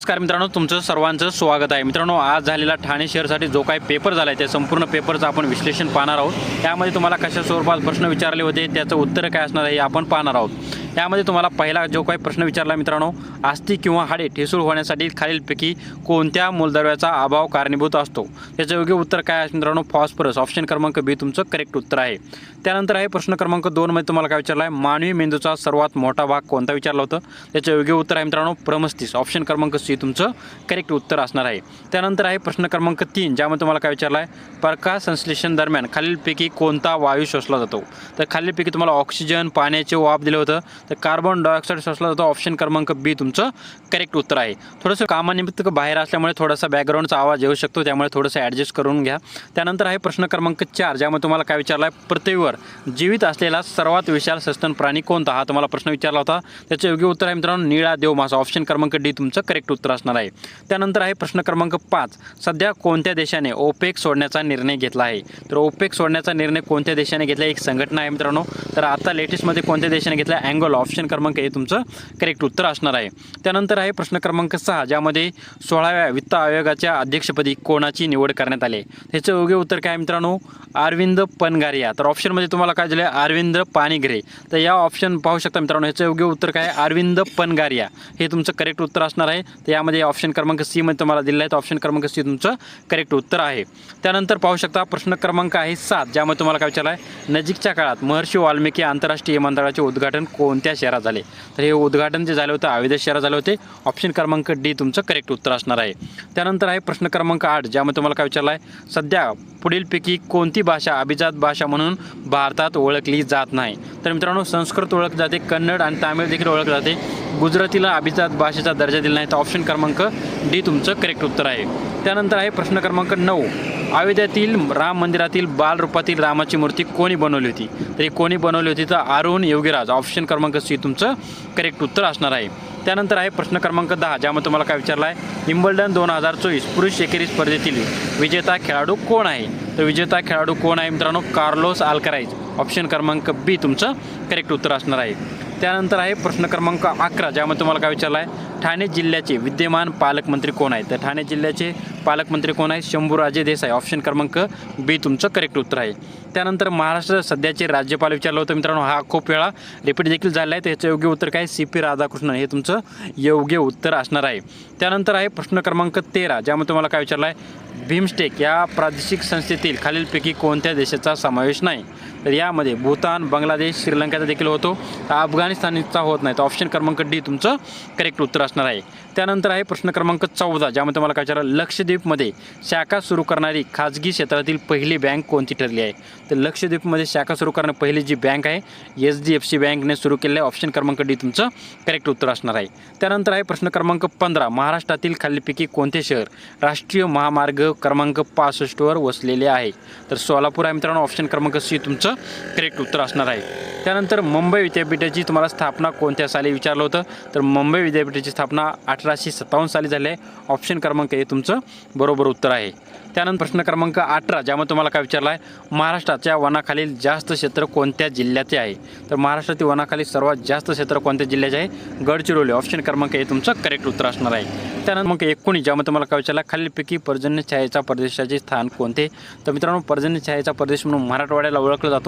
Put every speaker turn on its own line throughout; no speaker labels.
नमस्कार मित्रांनो तुमचं सर्वांचं स्वागत आहे. मित्रांनो आज झालेला ठाणे शहरसाठी जो काही पेपर झाला आहे त्या संपूर्ण पेपरचं आपण विश्लेषण पाहणार आहोत. त्यामध्ये तुम्हाला कशा स्वरूपात प्रश्न विचारले होते त्याचं उत्तर काय असणार आहे हे आपण पाहणार आहोत. यामध्ये तुम्हाला पहिला जो काही प्रश्न विचारला मित्रांनो आस्ती किंवा हाडे ठिसूळ होण्यासाठी खालीलपैकी कोणत्या मूलद्रव्याचा अभाव कारणीभूत असतो? याचं योग्य उत्तर काय आहे मित्रांनो? फॉस्फरस ऑप्शन क्रमांक बी तुमचं करेक्ट उत्तर आहे. त्यानंतर आहे प्रश्न क्रमांक दोनमध्ये तुम्हाला काय विचारला आहे? मानवी मेंदूचा सर्वात मोठा भाग कोणता विचारला होता? त्याचं योग्य उत्तर आहे मित्रांनो प्रमस्तीस ऑप्शन क्रमांक सी तुमचं करेक्ट उत्तर असणार आहे. त्यानंतर आहे प्रश्न क्रमांक तीन ज्यामध्ये तुम्हाला काय विचारला आहे? प्रकाश संश्लेषण दरम्यान खालीलपैकी कोणता वायू शोषला जातो? तर खालीलपैकी तुम्हाला ऑक्सिजन पाण्याचे वाप दिलं होतं. तर कार्बन डायऑक्साईड असला जातो ऑप्शन क्रमांक बी तुमचं करेक्ट उत्तर आहे. थोडंसं कामानिमित्त बाहेर असल्यामुळे थोडासा बॅकग्राऊंडचा आवाज येऊ शकतो त्यामुळे थोडंसं ॲडजस्ट करून घ्या. त्यानंतर आहे प्रश्न क्रमांक चार ज्यामध्ये तुम्हाला काय विचारला आहे पृथ्वीवर जीवित असलेला सर्वात विशाल सस्तन प्राणी कोणता? हा तुम्हाला प्रश्न विचारला होता. त्याचं योग्य उत्तर आहे मित्रांनो निळा देव मासा ऑप्शन क्रमांक डी तुमचं करेक्ट उत्तर असणार आहे. त्यानंतर आहे प्रश्न क्रमांक पाच. सध्या कोणत्या देशाने ओपेक सोडण्याचा निर्णय घेतला आहे? तर ओपेक सोडण्याचा निर्णय कोणत्या देशाने घेतला एक संघटना आहे मित्रांनो. तर आता लेटेस्टमध्ये कोणत्या देशाने घेतला अँगोला ऑप्शन क्रमांक हे तुमचं करेक्ट उत्तर असणार आहे. त्यानंतर आहे प्रश्न क्रमांक सहा ज्यामध्ये सोळाव्या वित्त आयोगाच्या अध्यक्षपदी कोणाची निवड करण्यात आली? आहे त्याचं योग्य उत्तर काय मित्रांनो? अरविंद पनगारिया तर ऑप्शनमध्ये तुम्हाला काय दिलं आहे अरविंद पाणीग्रे. तर या ऑप्शन पाहू शकता मित्रांनो ह्याचं योग्य उत्तर काय आहे? अरविंद पनगारिया हे तुमचं करेक्ट उत्तर असणार आहे. तर यामध्ये ऑप्शन क्रमांक सी मध्ये तुम्हाला दिलं आहे. तर ऑप्शन क्रमांक सी तुमचं करेक्ट उत्तर आहे. त्यानंतर पाहू शकता प्रश्न क्रमांक आहे सात ज्यामध्ये तुम्हाला काय विचारलं आहे? नजीकच्या काळात महर्षी वाल्मिकी आंतरराष्ट्रीय विमानतळाचे उद्घाटन कोण कोणत्या शहरात झाले? तर हे उद्घाटन जे झाले होते अवैध शहरात झाले होते ऑप्शन क्रमांक डी तुमचं करेक्ट उत्तर असणार आहे. त्यानंतर आहे प्रश्न क्रमांक आठ ज्यामध्ये तुम्हाला काय विचारलं आहे? सध्या पुढीलपैकी कोणती भाषा अभिजात भाषा म्हणून भारतात ओळखली जात नाही? तर मित्रांनो संस्कृत ओळख जाते कन्नड आणि तामिळ देखील ओळखली जाते. गुजरातीला अभिजात भाषेचा दर्जा दिला नाही तर ऑप्शन क्रमांक डी तुमचं करेक्ट उत्तर आहे. त्यानंतर आहे प्रश्न क्रमांक नऊ. अयोध्यातील राम मंदिरातील बालरूपातील रामाची मूर्ती कोणी बनवली होती? तर ही कोणी बनवली होती तर अरुण योगीराज ऑप्शन क्रमांक सी तुमचं करेक्ट उत्तर असणार आहे. त्यानंतर आहे प्रश्न क्रमांक दहा ज्यामध्ये तुम्हाला काय विचारला आहे विम्बल्डन दोन हजार चोवीस पुरुष एकेरी स्पर्धेतील विजेता खेळाडू कोण आहे? तर विजेता खेळाडू कोण आहे मित्रांनो? कार्लोस आल्कराईज ऑप्शन क्रमांक बी तुमचं करेक्ट उत्तर असणार आहे. त्यानंतर आहे प्रश्न क्रमांक अकरा ज्यामध्ये तुम्हाला काय विचारला आहे ठाणे जिल्ह्याचे विद्यमान पालकमंत्री कोण आहेत? तर ठाणे जिल्ह्याचे पालकमंत्री कोण आहेत? शंभूराजे देसाई ऑप्शन क्रमांक बी तुमचं करेक्ट उत्तर आहे. त्यानंतर महाराष्ट्र सध्याचे राज्यपाल विचारलं होतं मित्रांनो हा खूप वेळा रिपीट देखील झाला आहे. त्याचं योग्य उत्तर काय? C P Radhakrishnan. हे तुमचं योग्य उत्तर असणार आहे. त्यानंतर आहे प्रश्न क्रमांक तेरा ज्यामध्ये तुम्हाला काय विचारलं आहे? भीमस्टेक या प्रादेशिक संस्थेतील खालीलपैकी कोणत्या देशाचा समावेश नाही? तर यामध्ये भूतान बांगलादेश श्रीलंकेचा देखील होतो. अफगाणिस्तानचा होत नाही. तर ऑप्शन क्रमांक डी तुमचं करेक्ट उत्तर असणार आहे. त्यानंतर आहे प्रश्न क्रमांक चौदा ज्यामध्ये तुम्हाला काय विचारलं लक्षद्वीपमध्ये शाखा सुरू करणारी खाजगी क्षेत्रातील पहिली बँक कोणती ठरली आहे? तर लक्षद्वीपमध्ये शाखा सुरू करणारी पहिली जी बँक आहे एच डी एफ सी बँकने सुरू केलेलं आहे. ऑप्शन क्रमांक डी तुमचं करेक्ट उत्तर असणार आहे. त्यानंतर आहे प्रश्न क्रमांक पंधरा महाराष्ट्रातील खालीलपैकी कोणते शहर राष्ट्रीय महामार्ग क्रमांक पासष्टवर वसलेले आहे? तर सोलापूर आहे मित्रांनो ऑप्शन क्रमांक सी तुमचं करेक्ट उत्तर असणार आहे. त्यानंतर मुंबई विद्यापीठाची तुम्हाला स्थापना कोणत्या साली विचारलं होतं? तर मुंबई विद्यापीठाची स्थापना अठराशे सत्तावन्न साली झाली आहे. ऑप्शन क्रमांक हे तुमचं बरोबर उत्तर आहे. त्यानंतर प्रश्न क्रमांक अठरा ज्यामध्ये तुम्हाला काय विचारला आहे? महाराष्ट्राच्या वनाखालील जास्त क्षेत्र कोणत्या जिल्ह्याचे आहे? तर महाराष्ट्रातील वनाखाली सर्वात जास्त क्षेत्र कोणत्या जिल्ह्याचे आहे? गडचिरोली. ऑप्शन क्रमांक हे तुमचं करेक्ट उत्तर असणार आहे. त्यानंतर मग एकोणीस ज्यामध्ये तुम्हाला काय विचारला खालीलपैकी पर्जन्य छायेचा प्रदेशाचे स्थान कोणते? तर मित्रांनो पर्जन्य छायेचा प्रदेश म्हणून मराठवाड्याला ओळखलं जातं.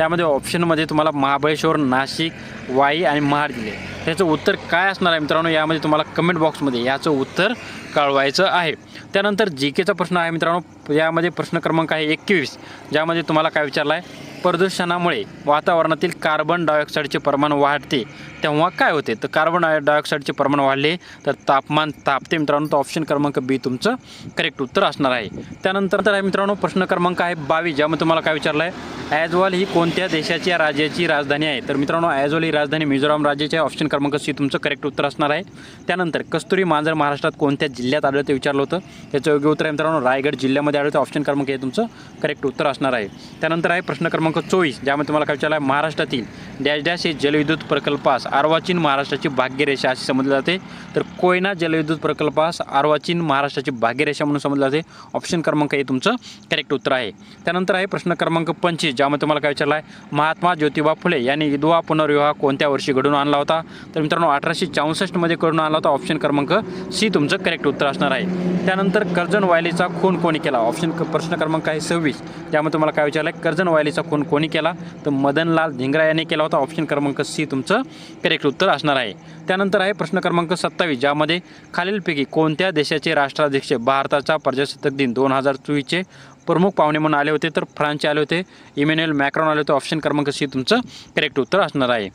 यामध्ये ऑप्शनमध्ये तुम्हाला महाबळेश्वर नाशिक वाई आणि महाड दिले. त्याचं उत्तर काय असणार आहे मित्रांनो? यामध्ये तुम्हाला कमेंट बॉक्समध्ये याचं उत्तर कळवायचं आहे. त्यानंतर जी केचा प्रश्न आहे मित्रांनो. यामध्ये प्रश्न क्रमांक आहे एकवीस ज्यामध्ये तुम्हाला काय विचारला आहे? प्रदूषणामुळे वातावरणातील कार्बन डायऑक्साईडचे प्रमाण वाढते. तेव्हा काय होते? तर कार्बन डाय डायऑक्साईडचे प्रमाण वाढले तर तापमान तापते मित्रांनो. तर ऑप्शन क्रमांक बी तुमचं करेक्ट उत्तर असणार आहे. त्यानंतर तर आहे मित्रांनो प्रश्न क्रमांक आहे बावीस ज्यामध्ये तुम्हाला काय विचारलं आहे? ॲजवाल ही कोणत्या देशाच्या राज्याची राजधानी आहे? तर मित्रांनो ॲजवाल ही राजधानी मिझोराम राज्याची आहे. ऑप्शन क्रमांक सी तुमचं करेक्ट उत्तर असणार आहे. त्यानंतर कस्तुरी मांजर महाराष्ट्रात कोणत्या जिल्ह्यात आढळते? विचारलं होतं. याचं योग्य उत्तर आहे मित्रांनो रायगड जिल्ह्यामध्ये आढळते ऑप्शन क्रमांक हे तुमचं करेक्ट उत्तर असणार आहे. त्यानंतर आहे प्रश्न क्रमांक चोवीस ज्यामध्ये तुम्हाला काय विचारलं आहे महाराष्ट्रातील डॅश डॅश हे जलविद्युत प्रकल्पास आर्वाचीन महाराष्ट्राची भाग्यरेषा अशी समजली जाते. तर कोयना जलविद्युत प्रकल्पास आर्वाचीन महाराष्ट्राची भाग्यरेषा म्हणून समजलं जाते. ऑप्शन क्रमांक हे तुमचं करेक्ट उत्तर आहे. त्यानंतर आहे प्रश्न क्रमांक पंचवीस ज्यामध्ये तुम्हाला काय विचारलं आहे महात्मा ज्योतिबा फुले यांनी विधवा पुनर्विवाह कोणत्या वर्षी घडून आणला होता? तर मित्रांनो अठराशे चौसष्टमध्ये करून आणला होता ऑप्शन क्रमांक सी तुमचं करेक्ट उत्तर असणार आहे. त्यानंतर कर्जन वायलीचा खून कोणी केला ऑप्शन क- प्रश्न क्रमांक आहे सव्वीस. त्यामध्ये तुम्हाला काय विचारलं आहे कर्जन वायलीचा खून कोणी केला? तर मदनलाल धिंगरा यांनी केला होता. ऑप्शन क्रमांक सी तुमचं करेक्ट उत्तर असणार आहे. त्यानंतर आहे प्रश्न क्रमांक सत्तावीस ज्यामध्ये खालीलपैकी कोणत्या देशाचे राष्ट्राध्यक्ष भारताचा प्रजासत्ताक दिन दोन हजार चोवीसचे प्रमुख पाहुणे म्हणून आले होते? तर फ्रान्सचे आले होते. इमॅन्युएल मॅक्रॉन आले होते. ऑप्शन क्रमांक सी तुमचं करेक्ट उत्तर असणार आहे.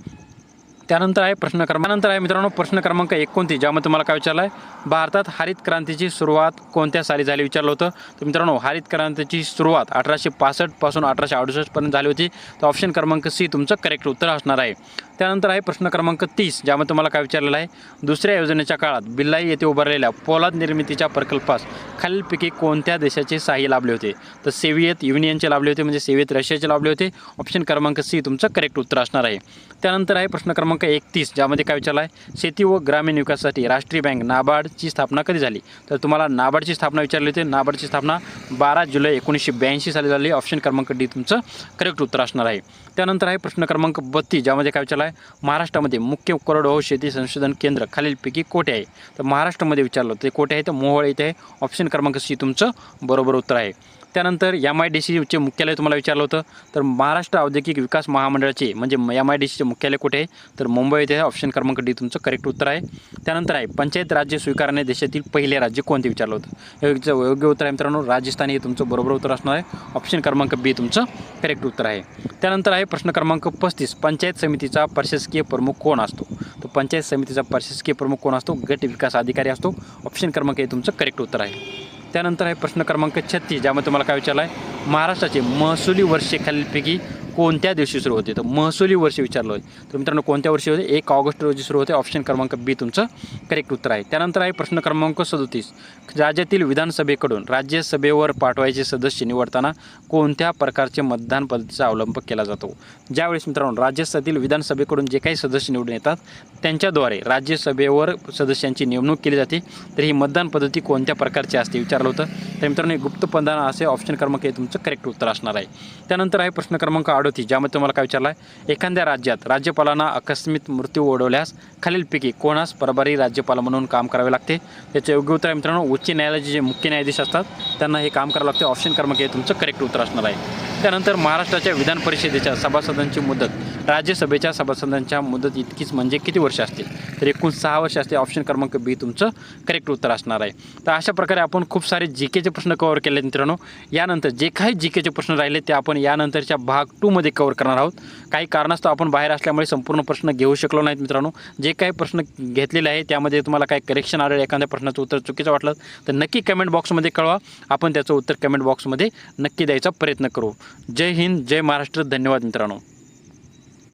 त्यानंतर आहे प्रश्न क्रमानंतर आहे मित्रांनो प्रश्न क्रमांक एकोणतीस ज्यामध्ये तुम्हाला काय विचारलं आहे भारतात हरित क्रांतीची सुरुवात कोणत्या साली झाली? विचारलं होतं. तर मित्रांनो हरित क्रांतीची सुरुवात अठराशे पासष्टपासून अठराशे अडुसष्टपर्यंत झाली होती. तर ऑप्शन क्रमांक सी तुमचं करेक्ट उत्तर असणार आहे. त्यानंतर आहे प्रश्न क्रमांक तीस ज्यामध्ये तुम्हाला काय विचारलेलं आहे? दुसऱ्या योजनेच्या काळात बिल्लाई येथे उभारलेल्या पोलाद निर्मितीच्या प्रकल्पास खालीलपैकी कोणत्या देशाचे सहाय्य लाभले होते? तर सेव्हिएत युनियनचे लाभले होते म्हणजे सेव्हिएत रशियाचे लाभले होते. ऑप्शन क्रमांक सी तुमचं करेक्ट उत्तर असणार आहे. त्यानंतर आहे प्रश्न क्रमांक एकतीस ज्यामध्ये काय विचारला आहे शेती व ग्रामीण विकासासाठी राष्ट्रीय बँक नाबार्डची स्थापना कधी झाली? तर तुम्हाला नाबार्डची स्थापना विचारली होती. नाबार्डची स्थापना बारा जुलै एकोणीसशे ब्याऐंशी साली झाली. ऑप्शन क्रमांक डी तुमचं करेक्ट उत्तर असणार आहे. त्यानंतर आहे प्रश्न क्रमांक बत्तीस ज्यामध्ये काय विचारला आहे महाराष्ट्रामध्ये मुख्य कोरडवाहू शेती संशोधन केंद्र खालीलपैकी कोठे आहे? तर महाराष्ट्रामध्ये विचारलं होतं ते कोठे आहे? तर मोहोळ येथे आहे. ऑप्शन क्रमांक सी तुमचं बरोबर उत्तर आहे. त्यानंतर एम आय डी सीचे मुख्यालय तुम्हाला विचारलं होतं. तर महाराष्ट्र औद्योगिक विकास महामंडळाचे म्हणजे एम आय डी सीचे मुख्यालय कुठे? आहे तर मुंबई येथे ऑप्शन क्रमांक डी तुमचं करेक्ट उत्तर आहे. त्यानंतर आहे पंचायत राज्य स्वीकारणे देशातील पहिले राज्य कोणते विचारलं होतं? योग्य योग्य उत्तर आहे मित्रांनो राजस्थान हे तुमचं बरोबर उत्तर असणार आहे. ऑप्शन क्रमांक बी तुमचं करेक्ट उत्तर आहे. त्यानंतर आहे प्रश्न क्रमांक पस्तीस पंचायत समितीचा प्रशासकीय प्रमुख कोण असतो? तर पंचायत समितीचा प्रशासकीय प्रमुख कोण असतो? गट विकास अधिकारी असतो. ऑप्शन क्रमांक हे तुमचं करेक्ट उत्तर आहे. त्यानंतर आहे प्रश्न क्रमांक छत्तीस ज्यामध्ये तुम्हाला काय विचारलं आहे? महाराष्ट्राचे महसुली वर्षे खालीलपैकी कोणत्या दिवशी सुरू होते? तर महसुली वर्ष विचारलं आहे तर मित्रांनो कोणत्या वर्षी होते? एक ऑगस्ट रोजी सुरू होते. ऑप्शन क्रमांक बी तुमचं करेक्ट उत्तर आहे. त्यानंतर आहे प्रश्न क्रमांक सदोतीस. राज्यातील विधानसभेकडून राज्यसभेवर पाठवायचे सदस्य निवडताना कोणत्या प्रकारचे मतदान पद्धतीचा अवलंब केला जातो? ज्यावेळेस मित्रांनो राज्यसभेतील विधानसभेकडून जे काही सदस्य निवडून येतात त्यांच्याद्वारे राज्यसभेवर सदस्यांची नेमणूक केली जाते. तर ही मतदान पद्धती कोणत्या प्रकारची असते? विचारलं होतं. तर मित्रांनो गुप्त मतदान असे ऑप्शन क्रमांक हे तुमचं करेक्ट उत्तर असणार आहे. त्यानंतर आहे प्रश्न क्रमांक होती ज्यामध्ये तुम्हाला काय विचारलाय आहे? एखाद्या राज्यात राज्यपालांना आकस्मिक मृत्यू ओढवल्यास खालीलपैकी कोणास प्रभारी राज्यपाल म्हणून काम करावे लागते? याचं योग्य उत्तर आहे मित्रांनो उच्च न्यायालयाचे जे मुख्य न्यायाधीश असतात त्यांना हे काम करावं लागते. ऑप्शन क्रमांक हे तुमचं करेक्ट उत्तर असणार आहे. त्यानंतर महाराष्ट्राच्या विधान परिषदेच्या सभासदांची मुदत राज्यसभेच्या सभासदांच्या मुदत इतकीच म्हणजे किती वर्ष असतील? तर एकूण सहा वर्ष असते ऑप्शन क्रमांक बी तुमचं करेक्ट उत्तर असणार आहे. तर अशा प्रकारे आपण खूप सारे जी केचे प्रश्न कवर केले मित्रांनो. यानंतर जे काही जी केचे प्रश्न राहिले ते आपण यानंतरच्या भाग टूमध्ये कवर करणार आहोत. काही कारणास्तव आपण बाहेर असल्यामुळे संपूर्ण प्रश्न घेऊ शकलो नाहीत मित्रांनो. जे काही प्रश्न घेतलेले आहे त्यामध्ये तुम्हाला काही करेक्शन आलेलं एखाद्या प्रश्नाचं उत्तर चुकीचं वाटलं तर नक्की कमेंट बॉक्समध्ये कळवा. आपण त्याचं उत्तर कमेंट बॉक्समध्ये नक्की द्यायचा प्रयत्न करू. जय हिंद जय महाराष्ट्र. धन्यवाद मित्रांनो.